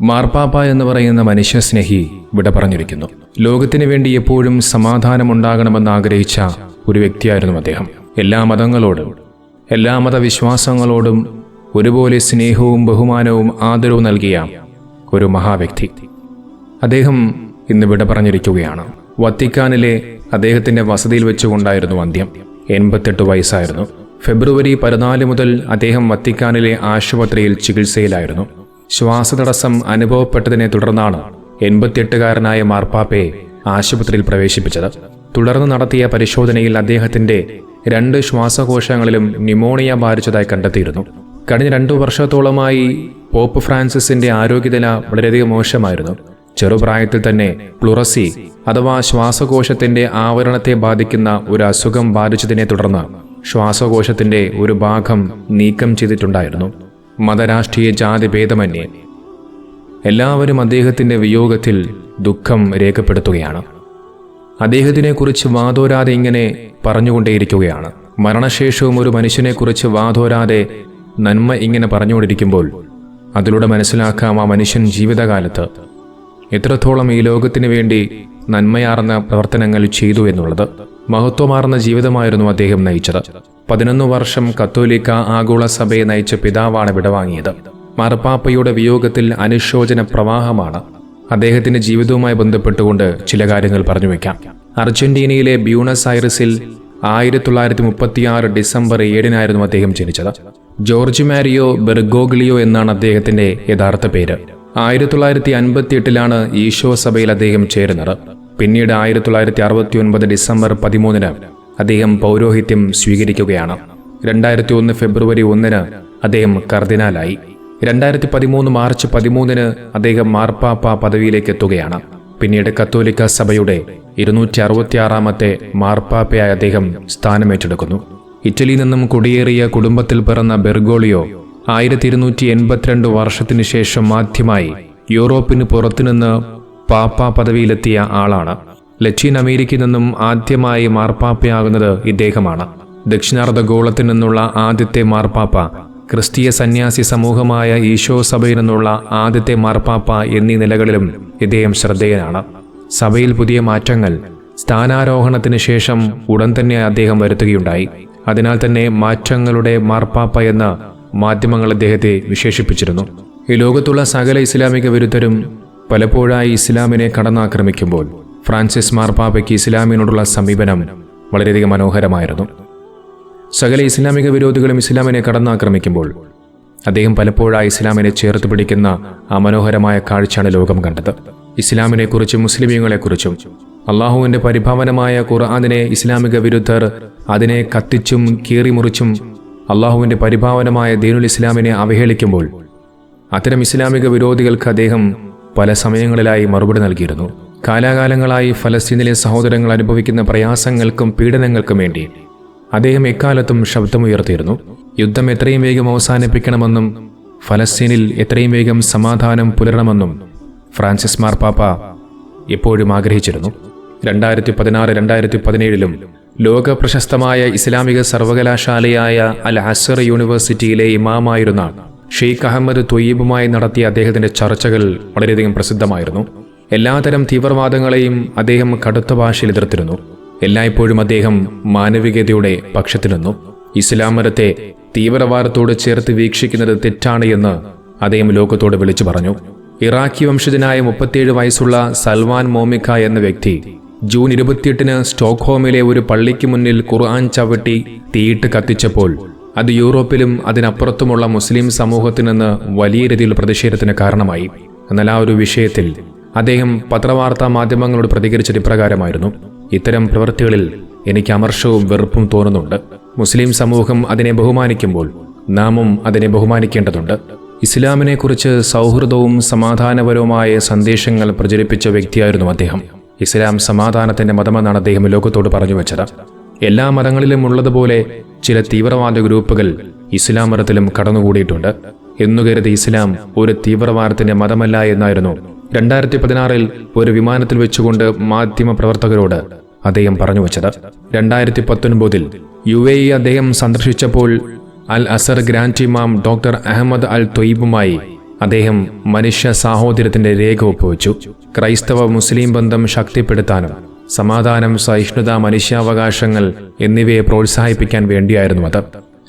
മാർപ്പാപ്പ എന്ന് പറയുന്ന മനുഷ്യസ്നേഹി ഇവിടെ പറഞ്ഞിരിക്കുന്നു. ലോകത്തിന് വേണ്ടി എപ്പോഴും സമാധാനമുണ്ടാകണമെന്ന് ആഗ്രഹിച്ച ഒരു വ്യക്തിയായിരുന്നു അദ്ദേഹം. എല്ലാ മതങ്ങളോടും എല്ലാ മതവിശ്വാസങ്ങളോടും ഒരുപോലെ സ്നേഹവും ബഹുമാനവും ആദരവും നൽകിയ ഒരു മഹാവ്യക്തി. അദ്ദേഹം ഇന്ന് വിട പറഞ്ഞിരിക്കുകയാണ്. വത്തിക്കാനിലെ അദ്ദേഹത്തിന്റെ വസതിയിൽ വെച്ചുകൊണ്ടായിരുന്നു അന്ത്യം. എൺപത്തെട്ട് വയസ്സായിരുന്നു. ഫെബ്രുവരി പതിനാല് മുതൽ അദ്ദേഹം വത്തിക്കാനിലെ ആശുപത്രിയിൽ ചികിത്സയിലായിരുന്നു. ശ്വാസതടസ്സം അനുഭവപ്പെട്ടതിനെ തുടർന്നാണ് എൺപത്തിയെട്ടുകാരനായ മാർപ്പാപ്പയെ ആശുപത്രിയിൽ പ്രവേശിപ്പിച്ചത്. തുടർന്ന് നടത്തിയ പരിശോധനയിൽ അദ്ദേഹത്തിന്റെ രണ്ട് ശ്വാസകോശങ്ങളിലും ന്യൂമോണിയ ബാധിച്ചതായി കണ്ടെത്തിയിരുന്നു. കഴിഞ്ഞ രണ്ടു വർഷത്തോളമായി പോപ്പ് ഫ്രാൻസിസിന്റെ ആരോഗ്യനില വളരെയധികം മോശമായിരുന്നു. ചെറുപ്രായത്തിൽ തന്നെ പ്ലുറസി അഥവാ ശ്വാസകോശത്തിന്റെ ആവരണത്തെ ബാധിക്കുന്ന ഒരു അസുഖം ബാധിച്ചതിനെ തുടർന്ന് ശ്വാസകോശത്തിന്റെ ഒരു ഭാഗം നീക്കം ചെയ്തിട്ടുണ്ടായിരുന്നു. മതരാഷ്ട്രീയ ജാതി ഭേദമന്യേ. എല്ലാവരും അദ്ദേഹത്തിന്റെ വിയോഗത്തിൽ ദുഃഖം രേഖപ്പെടുത്തുകയാണ്. അദ്ദേഹത്തിനെക്കുറിച്ച് വാതോരാതെ ഇങ്ങനെ പറഞ്ഞുകൊണ്ടേയിരിക്കുകയാണ്. മരണശേഷവും ഒരു മനുഷ്യനെക്കുറിച്ച് വാതോരാതെ നന്മ ഇങ്ങനെ പറഞ്ഞുകൊണ്ടിരിക്കുമ്പോൾ അതിലൂടെ മനസ്സിലാക്കാം ആ മനുഷ്യൻ ജീവിതകാലത്ത് എത്രത്തോളം ഈ ലോകത്തിന് വേണ്ടി നന്മയാർന്ന പ്രവർത്തനങ്ങൾ ചെയ്തു എന്നുള്ളത്. മഹത്വമാർന്ന ജീവിതമായിരുന്നു അദ്ദേഹം നയിച്ചത്. പതിനൊന്ന് വർഷം കത്തോലിക്ക ആഗോള സഭയെ നയിച്ച പിതാവാണ് വിടവാങ്ങിയത്. മാർപ്പാപ്പയുടെ വിയോഗത്തിൽ അനുശോചന പ്രവാഹമാണ് അദ്ദേഹത്തിന്റെ ജീവിതവുമായി ബന്ധപ്പെട്ടുകൊണ്ട് ചില കാര്യങ്ങൾ പറഞ്ഞു വയ്ക്കാം. അർജന്റീനയിലെ ബ്യൂണസ് ഐറിസിൽ ആയിരത്തി തൊള്ളായിരത്തി മുപ്പത്തിയാറ് ഡിസംബർ ഏഴിനായിരുന്നു അദ്ദേഹം ജനിച്ചത്. ജോർജ് മാരിയോ ബെർഗോഗ്ലിയോ എന്നാണ് അദ്ദേഹത്തിന്റെ യഥാർത്ഥ പേര്. ആയിരത്തി തൊള്ളായിരത്തി അൻപത്തി എട്ടിലാണ് ഈശോ സഭയിൽ അദ്ദേഹം ചേരുന്നത്. പിന്നീട് ആയിരത്തി തൊള്ളായിരത്തി അറുപത്തി ഒൻപത് ഡിസംബർ പതിമൂന്നിന് അദ്ദേഹം പൗരോഹിത്യം സ്വീകരിക്കുകയാണ്. രണ്ടായിരത്തി ഒന്ന് ഫെബ്രുവരി ഒന്നിന് അദ്ദേഹം കർദിനാലായി. രണ്ടായിരത്തി പതിമൂന്ന് മാർച്ച് പതിമൂന്നിന് അദ്ദേഹം മാർപ്പാപ്പ പദവിയിലേക്ക് എത്തുകയാണ് പിന്നീട് കത്തോലിക്ക സഭയുടെ ഇരുന്നൂറ്റി അറുപത്തിയാറാമത്തെ മാർപ്പാപ്പയായി അദ്ദേഹം സ്ഥാനമേറ്റെടുക്കുന്നു. ഇറ്റലിയിൽ നിന്നും കുടിയേറിയ കുടുംബത്തിൽ പിറന്ന ബെർഗോളിയോ ആയിരത്തി ഇരുന്നൂറ്റി എൺപത്തിരണ്ട് വർഷത്തിനു ശേഷം ആദ്യമായി യൂറോപ്പിന് പുറത്തുനിന്ന് പാപ്പ പദവിയിലെത്തിയ ആളാണ്. ലത്തീൻ അമേരിക്കയിൽ നിന്നും ആദ്യമായി മാർപ്പാപ്പയാകുന്നത് ഇദ്ദേഹമാണ്. ദക്ഷിണാർദ്ധ ഗോളത്തിൽ നിന്നുള്ള ആദ്യത്തെ മാർപ്പാപ്പ ക്രിസ്തീയ സന്യാസി സമൂഹമായ ഈശോ സഭയിൽ നിന്നുള്ള ആദ്യത്തെ മാർപ്പാപ്പ എന്നീ നിലകളിലും ഇദ്ദേഹം ശ്രദ്ധേയനാണ്. സഭയിൽ പുതിയ മാറ്റങ്ങൾ സ്ഥാനാരോഹണത്തിന് ശേഷം ഉടൻ തന്നെ അദ്ദേഹം വരുത്തുകയുണ്ടായി. അതിനാൽ തന്നെ മാറ്റങ്ങളുടെ മാർപ്പാപ്പ എന്ന മാധ്യമങ്ങൾ അദ്ദേഹത്തെ വിശേഷിപ്പിച്ചിരുന്നു. ഈ ലോകത്തുള്ള സകല ഇസ്ലാമിക വിരുദ്ധരും പലപ്പോഴായി ഇസ്ലാമിനെ കടന്നാക്രമിക്കുമ്പോൾ ഫ്രാൻസിസ് മാർപ്പാപ്പയ്ക്ക് ഇസ്ലാമിനോടുള്ള സമീപനം വളരെയധികം മനോഹരമായിരുന്നു. സകല ഇസ്ലാമിക വിരോധികളും ഇസ്ലാമിനെ കടന്നാക്രമിക്കുമ്പോൾ അദ്ദേഹം പലപ്പോഴായി ഇസ്ലാമിനെ ചേർത്ത് പിടിക്കുന്ന ആ മനോഹരമായ കാഴ്ചയാണ് ലോകം കണ്ടത്. ഇസ്ലാമിനെക്കുറിച്ചും മുസ്ലിമീങ്ങളെക്കുറിച്ചും അള്ളാഹുവിന്റെ പരിഭാവനമായ ഖുർആാനിനെ ഇസ്ലാമിക വിരുദ്ധർ അതിനെ കത്തിച്ചും കീറിമുറിച്ചും അള്ളാഹുവിന്റെ പരിഭാവനമായ ദീനുൽ ഇസ്ലാമിനെ അവഹേളിക്കുമ്പോൾ അത്തരം ഇസ്ലാമിക വിരോധികൾക്ക് അദ്ദേഹം പല സമയങ്ങളിലായി മറുപടി നൽകിയിരുന്നു. കാലാകാലങ്ങളായി ഫലസ്തീനിലെ സഹോദരങ്ങൾ അനുഭവിക്കുന്ന പ്രയാസങ്ങൾക്കും പീഡനങ്ങൾക്കും വേണ്ടി അദ്ദേഹം എക്കാലത്തും ശബ്ദമുയർത്തിയിരുന്നു യുദ്ധം എത്രയും വേഗം അവസാനിപ്പിക്കണമെന്നും ഫലസ്തീനിൽ എത്രയും വേഗം സമാധാനം പുലരണമെന്നും ഫ്രാൻസിസ് മാർപ്പാപ്പ എപ്പോഴും ആഗ്രഹിച്ചിരുന്നു. രണ്ടായിരത്തി പതിനാറ് രണ്ടായിരത്തി പതിനേഴിലും ലോക പ്രശസ്തമായ ഇസ്ലാമിക സർവകലാശാലയായ അൽ അസർ യൂണിവേഴ്സിറ്റിയിലെ ഇമാമായിരുന്ന ഷെയ്ഖ് അഹമ്മദ് തൊയ്യബുമായി നടത്തിയ അദ്ദേഹത്തിന്റെ ചർച്ചകൾ വളരെയധികം പ്രസിദ്ധമായിരുന്നു. എല്ലാതരം തീവ്രവാദങ്ങളെയും അദ്ദേഹം കടുത്ത ഭാഷയിൽ എതിർത്തിരുന്നു. എല്ലായ്പ്പോഴും അദ്ദേഹം മാനവികതയുടെ പക്ഷത്തു നിന്നു ഇസ്ലാം മതത്തെ തീവ്രവാദത്തോട് ചേർത്ത് വീക്ഷിക്കുന്നത് തെറ്റാണ് എന്ന് അദ്ദേഹം ലോകത്തോട് വിളിച്ചു പറഞ്ഞു. ഇറാഖി വംശജനായ മുപ്പത്തിയേഴ് വയസ്സുള്ള സൽവാൻ മോമിക്ക എന്ന വ്യക്തി ജൂൺ ഇരുപത്തിയെട്ടിന് സ്റ്റോക്ക്ഹോമിലെ ഒരു പള്ളിക്ക് മുന്നിൽ ഖുർആൻ ചവിട്ടി തീയിട്ട് കത്തിച്ചപ്പോൾ അത് യൂറോപ്പിലും അതിനപ്പുറത്തുമുള്ള മുസ്ലിം സമൂഹത്തിൽ നിന്ന് വലിയ രീതിയിൽ പ്രതിഷേധത്തിന് കാരണമായി. എന്നാൽ ആ ഒരു വിഷയത്തിൽ അദ്ദേഹം പത്രവാർത്താ മാധ്യമങ്ങളോട് പ്രതികരിച്ചത് ഇപ്രകാരമായിരുന്നു. ഇത്തരം പ്രവൃത്തികളിൽ എനിക്ക് അമർഷവും വെറുപ്പും തോന്നുന്നുണ്ട്. മുസ്ലിം സമൂഹം അതിനെ ബഹുമാനിക്കുമ്പോൾ നാമും അതിനെ ബഹുമാനിക്കേണ്ടതുണ്ട്. ഇസ്ലാമിനെക്കുറിച്ച് സൗഹൃദവും സമാധാനപരവുമായ സന്ദേശങ്ങൾ പ്രചരിപ്പിച്ച വ്യക്തിയായിരുന്നു അദ്ദേഹം. ഇസ്ലാം സമാധാനത്തിന്റെ മതമെന്നാണ് അദ്ദേഹം ലോകത്തോട് പറഞ്ഞു വെച്ചത്. എല്ലാ മതങ്ങളിലും ഉള്ളതുപോലെ ചില തീവ്രവാദ ഗ്രൂപ്പുകൾ ഇസ്ലാം മതത്തിലും കടന്നുകൂടിയിട്ടുണ്ട്. എന്നു കരുതി ഇസ്ലാം ഒരു തീവ്രവാദത്തിന്റെ മതമല്ല എന്നായിരുന്നു രണ്ടായിരത്തി പതിനാറിൽ ഒരു വിമാനത്തിൽ വെച്ചുകൊണ്ട് മാധ്യമ പ്രവർത്തകരോട് അദ്ദേഹം പറഞ്ഞു വച്ചത്. രണ്ടായിരത്തി പത്തൊൻപതിൽ യു എ ഇ അദ്ദേഹം സന്ദർശിച്ചപ്പോൾ Al Azhar grand imam doctor Ahmed Al തൊയ്ബുമായി അദ്ദേഹം മനുഷ്യ സാഹോദര്യത്തിന്റെ രേഖ ഒപ്പുവെച്ചു. ക്രൈസ്തവ മുസ്ലിം ബന്ധം ശക്തിപ്പെടുത്താനും സമാധാനം സഹിഷ്ണുത മനുഷ്യാവകാശങ്ങൾ എന്നിവയെ പ്രോത്സാഹിപ്പിക്കാൻ വേണ്ടിയായിരുന്നു അത്.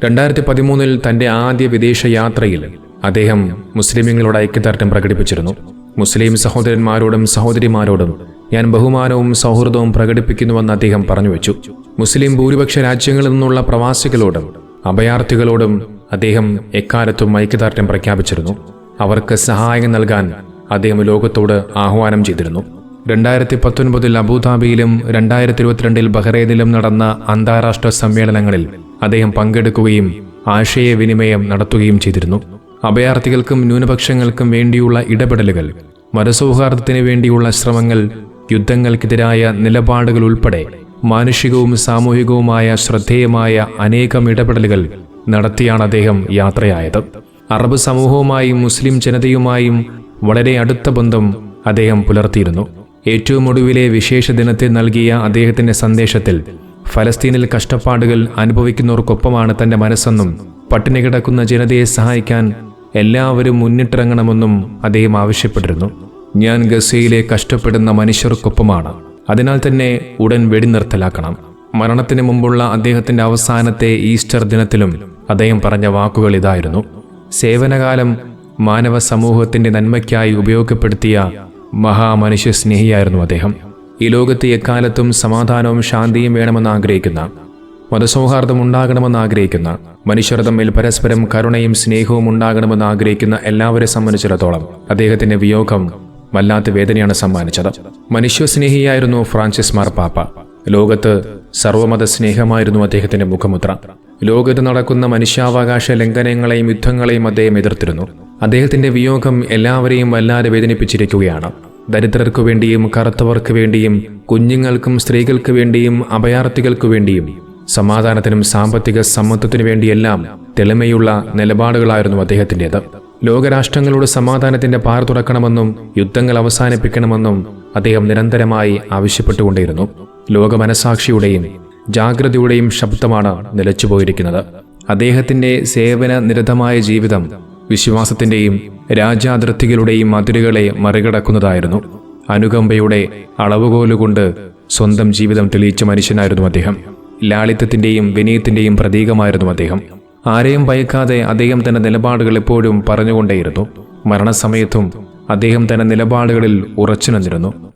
രണ്ടായിരത്തി പതിമൂന്നിൽ തന്റെ ആദ്യ വിദേശ യാത്രയിൽ അദ്ദേഹം മുസ്ലിമുകളോട് ഐക്യദാർഢ്യം പ്രകടിപ്പിച്ചിരുന്നു. മുസ്ലിം സഹോദരന്മാരോടും സഹോദരിമാരോടും ഞാൻ ബഹുമാനവും സൗഹൃദവും പ്രകടിപ്പിക്കുന്നുവെന്ന് അദ്ദേഹം പറഞ്ഞു വെച്ചു മുസ്ലിം ഭൂരിപക്ഷ രാജ്യങ്ങളിൽ നിന്നുള്ള പ്രവാസികളോടും അഭയാർത്ഥികളോടും അദ്ദേഹം എക്കാലത്തും ഐക്യദാർഢ്യം പ്രഖ്യാപിച്ചിരുന്നു. അവർക്ക് സഹായം നൽകാൻ അദ്ദേഹം ലോകത്തോട് ആഹ്വാനം ചെയ്തിരുന്നു. രണ്ടായിരത്തി പത്തൊൻപതിൽ അബുദാബിയിലും രണ്ടായിരത്തി ഇരുപത്തിരണ്ടിൽ ബഹ്റൈനിലും നടന്ന അന്താരാഷ്ട്ര സമ്മേളനങ്ങളിൽ അദ്ദേഹം പങ്കെടുക്കുകയും ആശയവിനിമയം നടത്തുകയും ചെയ്തിരുന്നു. അഭയാർത്ഥികൾക്കും ന്യൂനപക്ഷങ്ങൾക്കും വേണ്ടിയുള്ള ഇടപെടലുകൾ മതസൗഹാർദ്ദത്തിന് വേണ്ടിയുള്ള ശ്രമങ്ങൾ യുദ്ധങ്ങൾക്കെതിരായ നിലപാടുകൾ ഉൾപ്പെടെ മാനുഷികവും സാമൂഹികവുമായ ശ്രദ്ധേയമായ അനേകം ഇടപെടലുകൾ നടത്തിയാണ് അദ്ദേഹം യാത്രയായത്. അറബ് സമൂഹവുമായും മുസ്ലിം ജനതയുമായും വളരെ അടുത്ത ബന്ധം അദ്ദേഹം പുലർത്തിയിരുന്നു. ഏറ്റവും ഒടുവിലെ വിശേഷ ദിനത്തിൽ നൽകിയ അദ്ദേഹത്തിന്റെ സന്ദേശത്തിൽ ഫലസ്തീനിൽ കഷ്ടപ്പാടുകൾ അനുഭവിക്കുന്നവർക്കൊപ്പമാണ് തന്റെ മനസ്സെന്നും പട്ടിണി കിടക്കുന്ന ജനതയെ സഹായിക്കാൻ എല്ലാവരും മുന്നിട്ടിറങ്ങണമെന്നും അദ്ദേഹം ആവശ്യപ്പെട്ടിരുന്നു. ഞാൻ ഗസയിലെ കഷ്ടപ്പെടുന്ന മനുഷ്യർക്കൊപ്പമാണ്. അതിനാൽ തന്നെ ഉടൻ വെടിനിർത്തലാക്കണം. മരണത്തിന് മുമ്പുള്ള അദ്ദേഹത്തിന്റെ അവസാനത്തെ ഈസ്റ്റർ ദിനത്തിലും അദ്ദേഹം പറഞ്ഞ വാക്കുകൾ ഇതായിരുന്നു. സേവനകാലം മാനവ സമൂഹത്തിന്റെ നന്മയ്ക്കായി ഉപയോഗപ്പെടുത്തിയ മഹാമനുഷ്യ സ്നേഹിയായിരുന്നു അദ്ദേഹം. ഈ ലോകത്ത് എക്കാലത്തും സമാധാനവും ശാന്തിയും വേണമെന്ന് ആഗ്രഹിക്കുന്ന മതസൗഹാർദ്ദം ഉണ്ടാകണമെന്ന് ആഗ്രഹിക്കുന്ന മനുഷ്യർ തമ്മിൽ പരസ്പരം കരുണയും സ്നേഹവും ഉണ്ടാകണമെന്ന് ആഗ്രഹിക്കുന്ന എല്ലാവരെ സംബന്ധിച്ചിടത്തോളം അദ്ദേഹത്തിന്റെ വിയോഗം വല്ലാത്ത വേദനയാണ് സമ്മാനിച്ചത്. മനുഷ്യസ്നേഹിയായിരുന്നു ഫ്രാൻസിസ് മാർപ്പാപ്പ ലോകത്ത് സർവമത സ്നേഹമായിരുന്നു അദ്ദേഹത്തിന്റെ മുഖമുദ്ര. ലോകത്ത് നടക്കുന്ന മനുഷ്യാവകാശ ലംഘനങ്ങളെയും യുദ്ധങ്ങളെയും അദ്ദേഹം എതിർത്തിരുന്നു. അദ്ദേഹത്തിന്റെ വിയോഗം എല്ലാവരെയും വല്ലാതെ വേദനിപ്പിച്ചിരിക്കുകയാണ്. ദരിദ്രർക്കു വേണ്ടിയും കറുത്തവർക്ക് വേണ്ടിയും കുഞ്ഞുങ്ങൾക്കും സ്ത്രീകൾക്ക് വേണ്ടിയും അഭയാർത്ഥികൾക്കു വേണ്ടിയും സമാധാനത്തിനും സാമ്പത്തിക സമത്വത്തിനു വേണ്ടിയെല്ലാം തെളിമയുള്ള നിലപാടുകളായിരുന്നു അദ്ദേഹത്തിന്റെത്. ലോകരാഷ്ട്രങ്ങളോട് സമാധാനത്തിന്റെ പാർ തുറക്കണമെന്നും യുദ്ധങ്ങൾ അവസാനിപ്പിക്കണമെന്നും അദ്ദേഹം നിരന്തരമായി ആവശ്യപ്പെട്ടുകൊണ്ടിരുന്നു ലോക മനസാക്ഷിയുടെയും ജാഗ്രതയുടെയും ശബ്ദമാണ് നിലച്ചുപോയിരിക്കുന്നത്. അദ്ദേഹത്തിന്റെ സേവന നിരതമായ ജീവിതം വിശ്വാസത്തിന്റെയും രാജ്യാതിർത്തികളുടെയും അതിരുകളെ മറികടക്കുന്നതായിരുന്നു. അനുകമ്പയുടെ അളവുകോലുകൊണ്ട് സ്വന്തം ജീവിതം തെളിയിച്ച മനുഷ്യനായിരുന്നു അദ്ദേഹം. ലാളിത്യത്തിന്റെയും വിനയത്തിന്റെയും പ്രതീകമായിരുന്നു അദ്ദേഹം. ആരെയും ഭയക്കാതെ അദ്ദേഹം തന്റെ നിലപാടുകൾ എപ്പോഴും പറഞ്ഞുകൊണ്ടേയിരുന്നു. മരണസമയത്തും അദ്ദേഹം തന്റെ നിലപാടുകളിൽ ഉറച്ചു നിന്നിരുന്നു